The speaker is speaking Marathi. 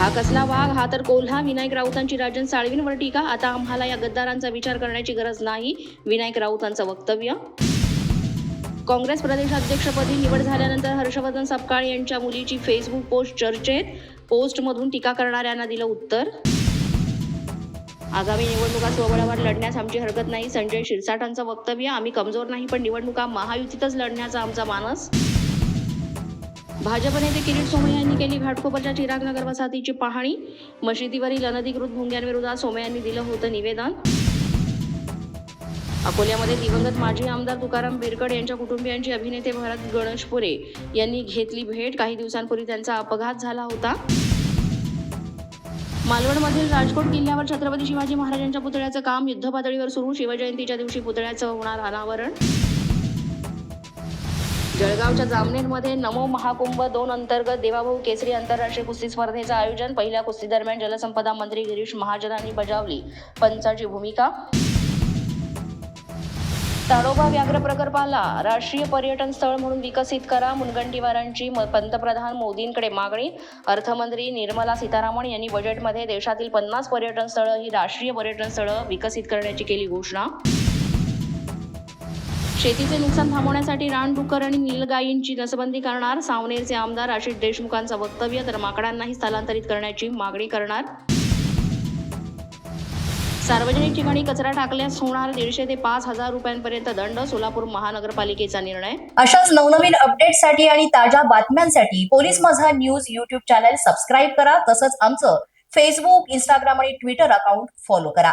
हा कसला वाघ? हा तर कोल्हा. विनायक राऊतांची राजन साळवींवर टीका. आता आम्हाला या गद्दारांचा विचार करण्याची गरज नाही. विनायक राऊतांचं वक्तव्य. काँग्रेस प्रदेशाध्यक्षपदी निवड झाल्यानंतर हर्षवर्धन सपकाळ यांच्या मुलीची फेसबुक पोस्ट चर्चेत पोस्टमधून टीका करणाऱ्यांना दिलं उत्तर. आगामी निवडणुका स्वबळावर लढण्यास आमची हरकत नाही. संजय शिरसाटांचं वक्तव्य. आम्ही कमजोर नाही पण निवडणुका महायुतीतच लढण्याचा आमचा मानस. भाजप नेते किरीट सोमय्या यांनी केली घाटकोपरच्या चिराग नगर वसाहतीची पाहणी. मशिदीवरील अनधिकृत भुंग्यांविरोधात सोमय्यांनी दिलं होतं निवेदन. अकोल्यामध्ये दिवंगत माजी आमदार तुकाराम बिरकड यांच्या कुटुंबियांची अभिनेते भरत गणेशपुरे यांनी घेतली भेट. काही दिवसांपूर्वी त्यांचा अपघात झाला होता. मालवणमधील राजकोट किल्ल्यावर छत्रपती शिवाजी महाराजांच्या पुतळ्याचं काम युद्धपातळीवर सुरू. शिवजयंतीच्या दिवशी पुतळ्याचं होणार अनावरण. जळगावच्या जामनेरमध्ये नमो महाकुंभ दोन अंतर्गत देवाभाऊ केसरी आंतरराष्ट्रीय कुस्ती स्पर्धेचं आयोजन. पहिल्या कुस्ती दरम्यान जलसंपदा मंत्री गिरीश महाजनांनी बजावली. पंचाची भूमिका? ताडोबा व्याघ्र प्रकल्पाला राष्ट्रीय पर्यटन स्थळ म्हणून विकसित करा मुनगंटीवारांची म- पंतप्रधान मोदींकडे मागणी. अर्थमंत्री निर्मला सीतारामन यांनी बजेटमध्ये देशातील पन्नास पर्यटन स्थळं ही राष्ट्रीय पर्यटन स्थळं विकसित करण्याची केली घोषणा. शेतीचे नुकसान थांबवण्यासाठी रानडुकर आणि नीलगायींची नसबंदी करणार. सावनेरचे आमदार आशिष देशमुखांचं वक्तव्य तर माकडांनाही स्थलांतरित करण्याची मागणी करणार. सार्वजनिक ठिकाणी कचरा टाकल्यास होणार दीडशे ते पाच हजार रुपयांपर्यंत दंड सोलापूर महानगरपालिकेचा निर्णय. अशाच नवनवीन अपडेटसाठी आणि ताज्या बातम्यांसाठी police Majha news YouTube channel subscribe करा. तसंच आमचं फेसबुक इंस्टाग्राम आणि ट्विटर अकाउंट फॉलो करा.